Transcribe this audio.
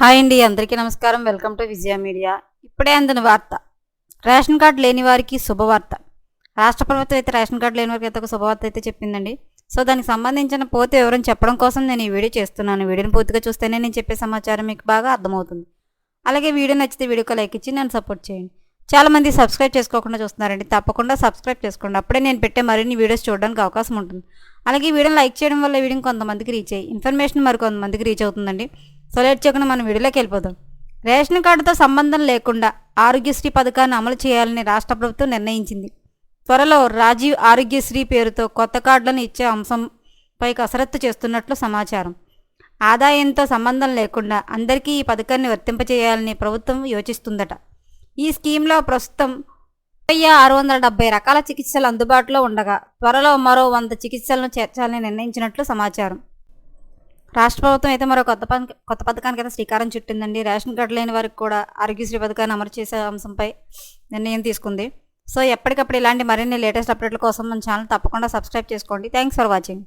Hi అండి అందరికీ నమస్కారం. Welcome to Vijaya media. ఇప్పుడే అందిన వార్త. రేషన్ కార్డు లేని వారికి శుభవార్త. రాష్ట్ర ప్రభుత్వం అయితే రేషన్ కార్డు లేని వారికి అయితే ఒక శుభవార్త అయితే చెప్పిందండి. సో దానికి సంబంధించిన పూర్తి వివరం చెప్పడం కోసం నేను ఈ వీడియో చేస్తున్నాను. వీడియోని పూర్తిగా చూస్తేనే నేను చెప్పే సమాచారం మీకు బాగా అర్థమవుతుంది. అలాగే వీడియో నచ్చితే వీడియోకి లైక్ ఇచ్చి నన్ను సపోర్ట్ చేయండి. చాలా మంది సబ్స్క్రైబ్ చేసుకోకుండా చూస్తున్నారండి. తప్పకుండా సబ్స్క్రైబ్ చేసుకోండి. అప్పుడే నేను పెట్టే మరిన్ని వీడియోస్ చూడడానికి అవకాశం ఉంటుంది. అలాగే వీడియోని లైక్ చేయడం వల్ల వీడియో కొంతమందికి రీచ్ అయ్యి ఇన్ఫర్మేషన్ మరి కొంతమందికి రీచ్ అవుతుందండి. సో మనం వీడియోలోకి వెళ్ళిపోదాం. రేషన్ కార్డుతో సంబంధం లేకుండా ఆరోగ్యశ్రీ పథకాన్ని అమలు చేయాలని రాష్ట్ర ప్రభుత్వం నిర్ణయించింది. త్వరలో రాజీవ్ ఆరోగ్యశ్రీ పేరుతో కొత్త కార్డులను ఇచ్చే అంశంపై కసరత్తు చేస్తున్నట్లు సమాచారం. ఆదాయంతో సంబంధం లేకుండా అందరికీ ఈ పథకాన్ని వర్తింపచేయాలని ప్రభుత్వం యోచిస్తుందట. ఈ స్కీమ్లో ప్రస్తుతం ముప్పై ఆరు వందల డెబ్బై రకాల చికిత్సలు అందుబాటులో ఉండగా త్వరలో మరో వంద చికిత్సలను చేర్చాలని నిర్ణయించినట్లు సమాచారం. రాష్ట్ర ప్రభుత్వం అయితే మరో కొత్త కొత్త పథకానికి అయితే శ్రీకారం చుట్టిందండి. రేషన్ కార్డు లేని వారికి కూడా ఆరోగ్యశ్రీ పథకాన్ని అమలు చేసే అంశంపై నిర్ణయం తీసుకుంది. సో ఎప్పటికప్పుడు ఇలాంటి మరిన్ని లేటెస్ట్ అప్డేట్ల కోసం మన ఛానల్ తప్పకుండా సబ్స్క్రైబ్ చేసుకోండి. Thanks for watching.